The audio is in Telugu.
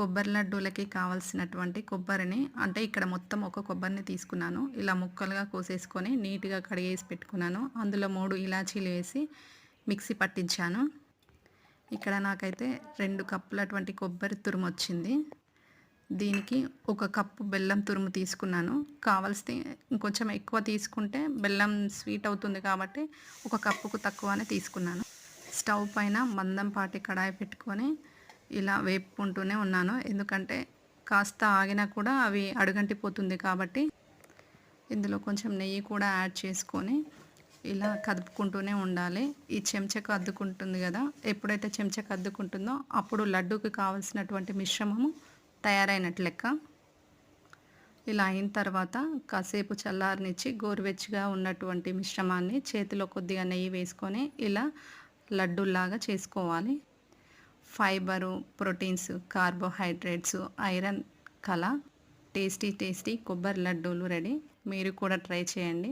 కొబ్బరి లడ్డూలకి కావాల్సినటువంటి కొబ్బరిని అంటే ఇక్కడ మొత్తం ఒక కొబ్బరిని తీసుకున్నాను. ఇలా ముక్కలుగా కోసేసుకొని నీట్గా కడిగేసి పెట్టుకున్నాను. అందులో మూడు ఇలాచీలు వేసి మిక్సీ పట్టించాను. ఇక్కడ నాకైతే రెండు కప్పులటువంటి కొబ్బరి తురుము వచ్చింది. దీనికి ఒక కప్పు బెల్లం తురుము తీసుకున్నాను. కావలసి ఇంకొంచెం ఎక్కువ తీసుకుంటే బెల్లం స్వీట్ అవుతుంది కాబట్టి ఒక కప్పుకు తక్కువనే తీసుకున్నాను. స్టవ్ పైన మందంపాటి కడాయి పెట్టుకొని ఇలా వేపుకుంటూనే ఉన్నాను. ఎందుకంటే కాస్త ఆగినా కూడా అవి అడుగంటిపోతుంది కాబట్టి ఇందులో కొంచెం నెయ్యి కూడా యాడ్ చేసుకొని ఇలా కదుపుకుంటూనే ఉండాలి. ఈ చెంచకు అద్దుకుంటుంది కదా ఎప్పుడైతే చెంచకు అద్దుకుంటుందో అప్పుడు లడ్డూకి కావలసినటువంటి మిశ్రమము తయారైనట్లు లెక్క. ఇలా అయిన తర్వాత కాసేపు చల్లారనిచ్చి గోరువెచ్చగా ఉన్నటువంటి మిశ్రమాన్ని చేతిలో కొద్దిగా నెయ్యి వేసుకొని ఇలా లడ్డూలాగా చేసుకోవాలి. ఫైబరు ప్రోటీన్స్ కార్బోహైడ్రేట్స్ ఐరన్ కల టేస్టీ టేస్టీ కొబ్బరి లడ్డూలు రెడీ. మీరు కూడా ట్రై చేయండి.